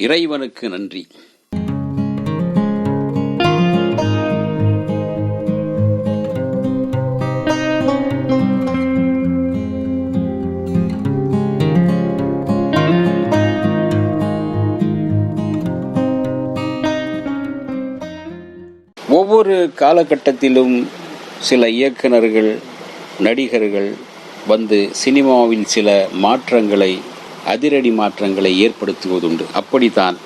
இறைவனுக்கு நன்றி. ஒவ்வொரு காலகட்டத்திலும் சில இயக்குனர்கள் நடிகர்கள் வந்து சினிமாவில் சில மாற்றங்களை அதிரடி மாற்றங்களை ஏற்படுத்துவதுண்டு. அப்படித்தான்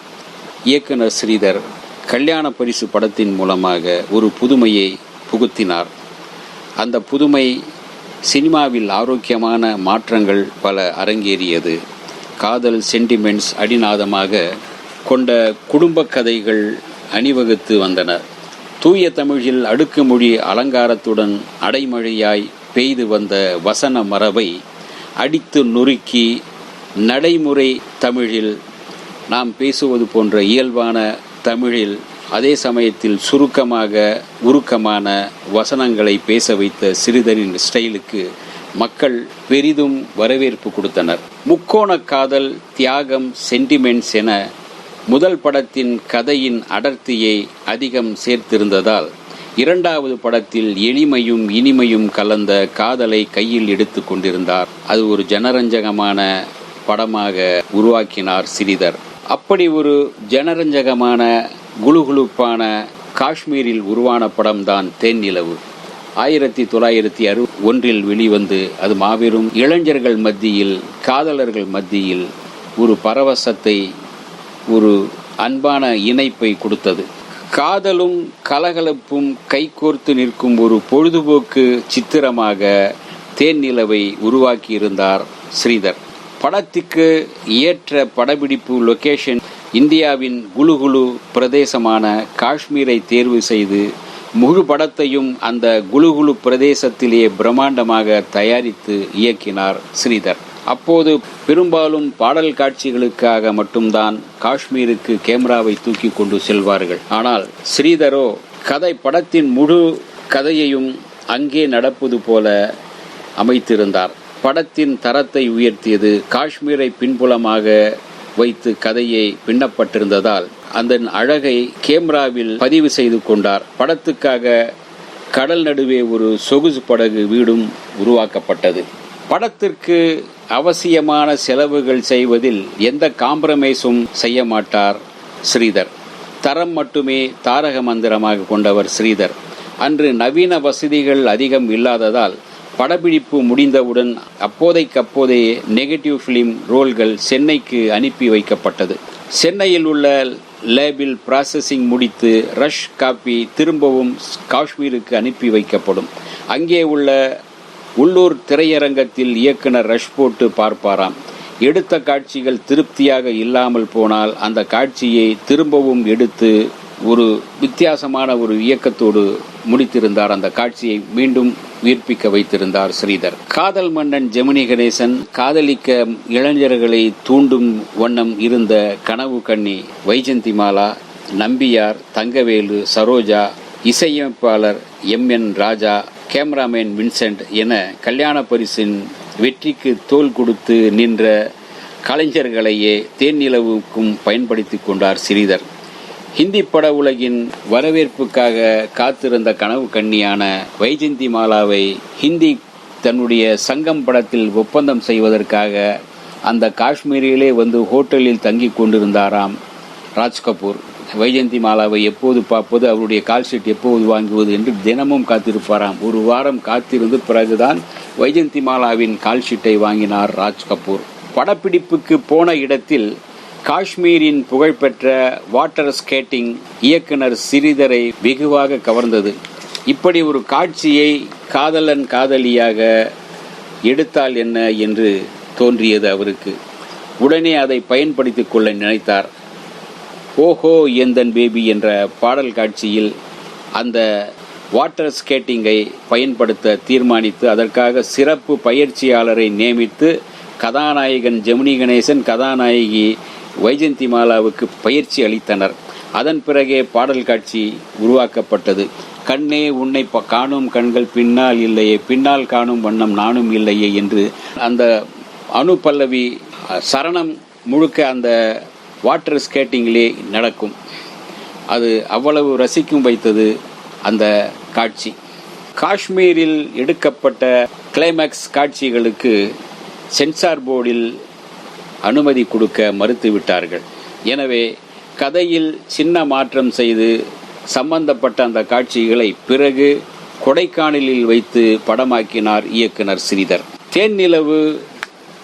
இயக்குனர் ஸ்ரீதர் கல்யாண பரிசு படத்தின் மூலமாக ஒரு புதுமையை புகுத்தினார். அந்த புதுமை சினிமாவில் ஆரோக்கியமான மாற்றங்கள் பல அரங்கேறியது. காதல் சென்டிமெண்ட்ஸ் அடிநாதமாக கொண்ட குடும்ப கதைகள் அணிவகுத்து வந்தன. தூய தமிழில் அடுக்குமொழி அலங்காரத்துடன் அடைமழையாய் பெய்து வந்த வசன மரபை அடித்து நொறுக்கி நடைமுறை தமிழில் நாம் பேசுவது போன்ற இயல்பான தமிழில் அதே சமயத்தில் சுருக்கமாக உருக்கமான வசனங்களை பேச வைத்த சிறிதரின் ஸ்டைலுக்கு மக்கள் பெரிதும் வரவேற்பு கொடுத்தனர். முக்கோண காதல் தியாகம் சென்டிமெண்ட்ஸ் என முதல் படத்தின் கதையின் அடர்த்தியை அதிகம் சேர்த்திருந்ததால் இரண்டாவது படத்தில் எளிமையும் இனிமையும் கலந்த காதலை கையில் எடுத்து கொண்டிருந்தார். அது ஒரு ஜனரஞ்சகமான படமாக உருவாக்கினார் சிறிதர். அப்படி ஒரு ஜனரஞ்சகமான குழுகுழுப்பான காஷ்மீரில் உருவான படம்தான் தேன் நிலவு. ஆயிரத்தி தொள்ளாயிரத்தி அறு ஒன்றில் வெளிவந்து அது மாபெரும் இளைஞர்கள் மத்தியில் காதலர்கள் மத்தியில் ஒரு பரவசத்தை ஒரு அன்பான இணைப்பை கொடுத்தது. காதலும் கலகலப்பும் கைகோர்த்து நிற்கும் ஒரு பொழுதுபோக்கு சித்திரமாக தேன் நிலவை உருவாக்கியிருந்தார் ஸ்ரீதர். படத்துக்கு ஏற்ற படப்பிடிப்பு லொகேஷன் இந்தியாவின் குலுகுலு பிரதேசமான காஷ்மீரை தேர்வு செய்து முழு படத்தையும் அந்த குலுகுலு பிரதேசத்திலே பிரம்மாண்டமாக தயாரித்து இயக்கினார் ஸ்ரீதர். அப்போது பெரும்பாலும் பாடல் காட்சிகளுக்காக மட்டும்தான் காஷ்மீருக்கு கேமராவை தூக்கி கொண்டு செல்வார்கள். ஆனால் ஸ்ரீதரோ கதை படத்தின் முழு கதையையும் அங்கே நடப்பது போல அமைத்திருந்தார். படத்தின் தரத்தை உயர்த்தியது காஷ்மீரை பின்புலமாக வைத்து கதையை பின்னப்பட்டிருந்ததால் அந்த அழகை கேமராவில் பதிவு செய்து கொண்டார். படத்துக்காக கடல் நடுவே ஒரு சொகுசு படகு வீடும் உருவாக்கப்பட்டது. படத்திற்கு அவசியமான செலவுகள் செய்வதில் எந்த காம்ப்ரமைஸும் செய்ய மாட்டார் ஸ்ரீதர். தரம் மட்டுமே தாரக மந்திரமாக கொண்டவர் ஸ்ரீதர். அன்று நவீன வசதிகள் அதிகம் இல்லாததால் படப்பிடிப்பு முடிந்தவுடன் அப்போதைக்கப்போதே நெகட்டிவ் ஃபிலிம் ரோல்கள் சென்னைக்கு அனுப்பி வைக்கப்பட்டது. சென்னையில் உள்ள லேபில் ப்ராசஸிங் முடித்து ரஷ் காப்பி திரும்பவும் காஷ்மீருக்கு அனுப்பி வைக்கப்படும். அங்கே உள்ள உள்ளூர் திரையரங்கத்தில் இயக்குனர் ரஷ் போட்டு பார்ப்பாராம். எடுத்த காட்சிகள் திருப்தியாக இல்லாமல் போனால் அந்த காட்சியை திரும்பவும் எடுத்து ஒரு வித்தியாசமான ஒரு இயக்கத்தோடு முடித்திருந்தார். அந்த காட்சியை மீண்டும் உயிர்ப்பிக்க வைத்திருந்தார் ஸ்ரீதர். காதல் மன்னன் ஜெமினி கணேசன் காதலிக்க இளைஞர்களை தூண்டும் வண்ணம் இருந்த கனவு கண்ணி வைஜந்தி மாலா நம்பியார் தங்கவேலு சரோஜா இசையமைப்பாளர் M N Raja cameraman Vincent என கல்யாண பரிசின் வெற்றிக்கு தோல் கொடுத்து நின்ற கலைஞர்களையே தேன்நிலவுக்கும் பயன்படுத்தி கொண்டார் ஸ்ரீதர். ஹிந்தி பட உலகின் வரவேற்புக்காக காத்திருந்த கனவு கண்ணியான வைஜந்தி மாலாவை ஹிந்தி தன்னுடைய சங்கம் படத்தில் ஒப்பந்தம் செய்வதற்காக அந்த காஷ்மீரிலே வந்து ஹோட்டலில் தங்கி கொண்டிருந்தாராம் ராஜ் கபூர். வைஜந்தி மாலாவை எப்போது பார்ப்பது அவருடைய கால்ஷீட் எப்போது வாங்குவது என்று தினமும் காத்திருப்பாராம். ஒரு வாரம் காத்திருந்து பிறகுதான் வைஜந்தி மாலாவின் கால் ஷீட்டை வாங்கினார் ராஜ் கபூர். படப்பிடிப்புக்கு போன இடத்தில் காஷ்மீரின் புகழ்பெற்ற வாட்டர் ஸ்கேட்டிங் இயக்குனர் சிறிதரை வெகுவாக கவர்ந்தது. இப்படி ஒரு காட்சியை காதலன் காதலியாக எடுத்தால் என்ன என்று தோன்றியது அவருக்கு. உடனே அதை பயன்படுத்திக் கொள்ள நினைத்தார். ஓஹோ எந்தன் பேபி என்ற பாடல் காட்சியில் அந்த வாட்டர் ஸ்கேட்டிங்கை பயன்படுத்த தீர்மானித்து அதற்காக சிறப்பு பயிற்சியாளரை நியமித்து கதாநாயகன் ஜெமினி கணேசன் கதாநாயகி வைஜந்தி மாலாவுக்கு பயிற்சி அளித்தனர். அதன் பிறகே பாடல் காட்சி உருவாக்கப்பட்டது. கண்ணே உன்னை ப- காணும் கண்கள் பின்னால் இல்லையே பின்னால் காணும் வண்ணம் நானும் இல்லையே என்று அந்த அணு பல்லவி சரணம் முழுக்க அந்த வாட்டர் ஸ்கேட்டிங்கிலே நடக்கும். அது அவ்வளவு ரசிக்கும் வைத்தது அந்த காட்சி. காஷ்மீரில் எடுக்கப்பட்ட கிளைமேக்ஸ் காட்சிகளுக்கு சென்சார் போர்டில் அனுமதி கொடுக்க மறுத்துவிட்டார்கள். எனவே கதையில் சின்ன மாற்றம் செய்து சம்பந்தப்பட்ட அந்த காட்சிகளை பிறகு கொடைக்கானலில் வைத்து படமாக்கினார் இயக்குனர் ஸ்ரீதர். தேன்நிலவு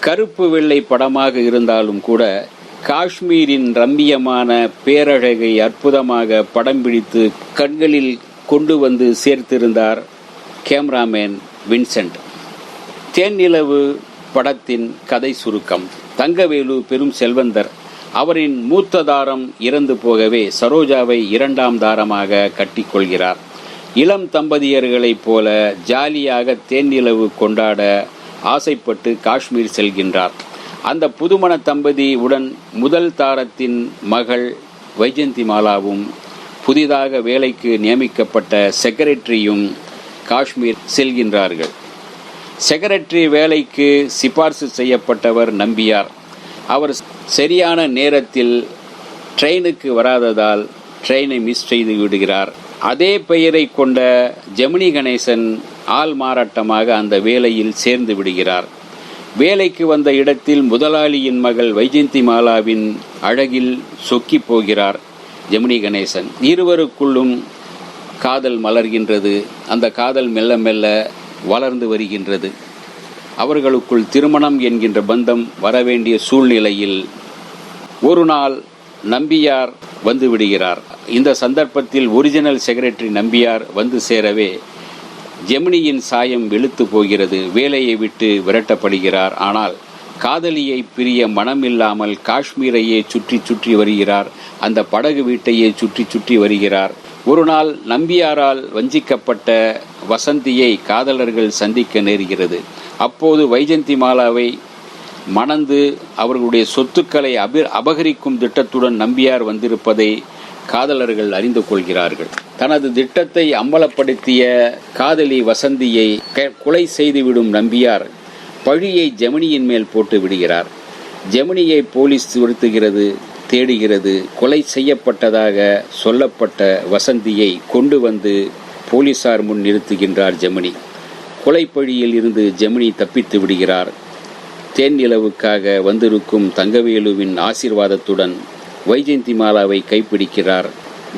கருப்பு வெள்ளை படமாக இருந்தாலும் கூட காஷ்மீரின் ரம்மியமான பேரழகை அற்புதமாக படம் பிடித்து கண்களில் கொண்டு வந்து சேர்த்திருந்தார் கேமராமேன் வின்சென்ட். தேன்நிலவு படத்தின் கதை சுருக்கம். தங்கவேலு பெரும் செல்வந்தர். அவரின் மூத்த தாரம் இறந்து போகவே சரோஜாவை இரண்டாம் தாரமாக கட்டிக்கொள்கிறார் இளம் தம்பதியர்களைப் போல ஜாலியாக தேன்நிலவு கொண்டாட ஆசைப்பட்டு காஷ்மீர் செல்கின்றார். அந்த புதுமண தம்பதி உடன் முதல் தாரத்தின் மகள் வைஜந்தி மாலாவும் புதிதாக வேலைக்கு நியமிக்கப்பட்ட செக்ரட்டரியும் காஷ்மீர் செல்கின்றார்கள். செக்ரட்டரி வேலைக்கு சிபார்சு செய்யப்பட்டவர் நம்பியார். அவர் சரியான நேரத்தில் ட்ரெயினுக்கு வராததால் ட்ரெயினை மிஸ் செய்து விடுகிறார். அதே பெயரை கொண்ட ஜெமினி கணேசன் ஆள் மாறாட்டமாக அந்த வேலையில் சேர்ந்து விடுகிறார். வேலைக்கு வந்த இடத்தில் முதலாளியின் மகள் வைஜந்தி மாலாவின் அழகில் சொக்கி போகிறார் ஜெமினி கணேசன். இருவருக்குள்ளும் காதல் மலர்கின்றது. அந்த காதல் மெல்ல மெல்ல வளர்ந்து வருகின்றது. அவர்களுக்குள் திருமணம் என்கின்ற பந்தம் வரவேண்டிய சூழ்நிலையில் ஒரு நாள் நம்பியார் வந்து விடுகிறார். இந்த சந்தர்ப்பத்தில் ஒரிஜினல் செக்ரட்டரி நம்பியார் வந்து சேரவே ஜெமினியின் சாயம் வெளுத்து போகிறது. வேலையை விட்டு விரட்டப்படுகிறார். ஆனால் காதலியை பிரிய மனமில்லாமல் காஷ்மீரையே சுற்றி சுற்றி வருகிறார். அந்த படகு வீட்டையே சுற்றி சுற்றி வருகிறார். ஒரு நாள் நம்பியாரால் வஞ்சிக்கப்பட்ட வசந்தியை காதலர்கள் சந்திக்க நேருகிறது. அப்போது வைஜந்தி மாலாவை மணந்து அவர்களுடைய சொத்துக்களை அபி அபகரிக்கும் திட்டத்துடன் நம்பியார் வந்திருப்பதை காதலர்கள் அறிந்து கொள்கிறார்கள். தனது திட்டத்தை அம்பலப்படுத்திய காதலி வசந்தியை க- கொலை செய்துவிடும் நம்பியார் பழியை ஜெமினியின் மேல் போட்டு விடுகிறார். ஜெமினியை போலீஸ் துரத்துகிறது. தேடுகிறது கொலை செய்யப்பட்டதாக சொல்லப்பட்ட வசந்தியை கொண்டு வந்து போலீசார் முன் நிறுத்துகின்றார் ஜெமினி. கொலைப்பழியில் இருந்து ஜெமினி தப்பித்து விடுகிறார். தேன் நிலவுக்காக வந்திருக்கும் தங்கவேலுவின் ஆசீர்வாதத்துடன் வைஜெயந்தி மாலாவை கைப்பிடிக்கிறார்.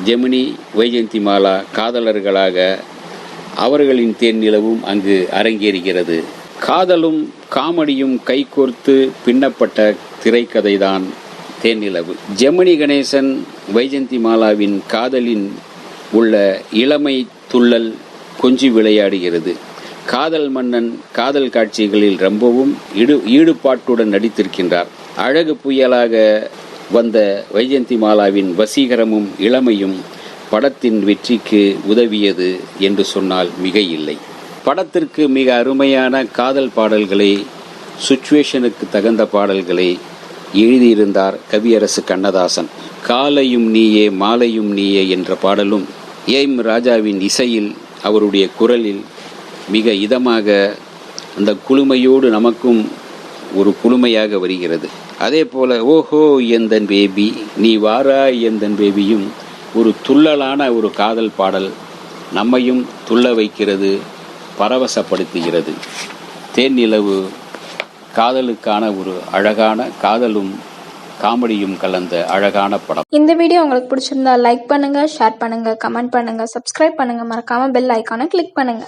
ஜெமினி வைஜெயந்தி மாலா காதலர்களாக அவர்களின் தேன் நிலவும் அங்கு அரங்கேறுகிறது. காதலும் காமெடியும் கைகோர்த்து பின்னப்பட்ட திரைக்கதைதான் தேனிலவு ஜெமினி கணேசன் வைஜந்தி மாலாவின் காதலின் உள்ள இளமை துள்ளல் கொஞ்சி விளையாடுகிறது. காதல் மன்னன் காதல் காட்சிகளில் ரொம்பவும் ஈடு ஈடுபாட்டுடன் நடித்திருக்கின்றார். அழகு புயலாக வந்த வைஜந்தி மாலாவின் வசீகரமும் இளமையும் படத்தின் வெற்றிக்கு உதவியது என்று சொன்னால் மிக இல்லை படத்திற்கு மிக அருமையான காதல் பாடல்களை சுச்சுவேஷனுக்கு தகுந்த பாடல்களை எழுதியிருந்தார் கவியரசு கண்ணதாசன். காலையும் நீயே மாலையும் நீயே என்ற பாடலும் ஏம். ராஜாவின் இசையில் அவருடைய குரலில் மிக இதமாக அந்த குளுமையோடு நமக்கும் ஒரு குளுமையாக வருகிறது. அதே போல ஓஹோ எந்தன் பேபி நீ வாரா எந்தன் பேபியும் ஒரு துள்ளலான ஒரு காதல் பாடல் நம்மையும் துள்ள வைக்கிறது பரவசப்படுத்துகிறது. தேன் நிலவு காதலுக்கான ஒரு அழகான காதலும் காமெடியும் கலந்த அழகான படம். இந்த வீடியோ உங்களுக்கு பிடிச்சிருந்தா லைக் பண்ணுங்க ஷேர் பண்ணுங்க கமெண்ட் பண்ணுங்க சப்ஸ்கிரைப் பண்ணுங்க. மறக்காம பெல் ஐக்கானை கிளிக் பண்ணுங்க.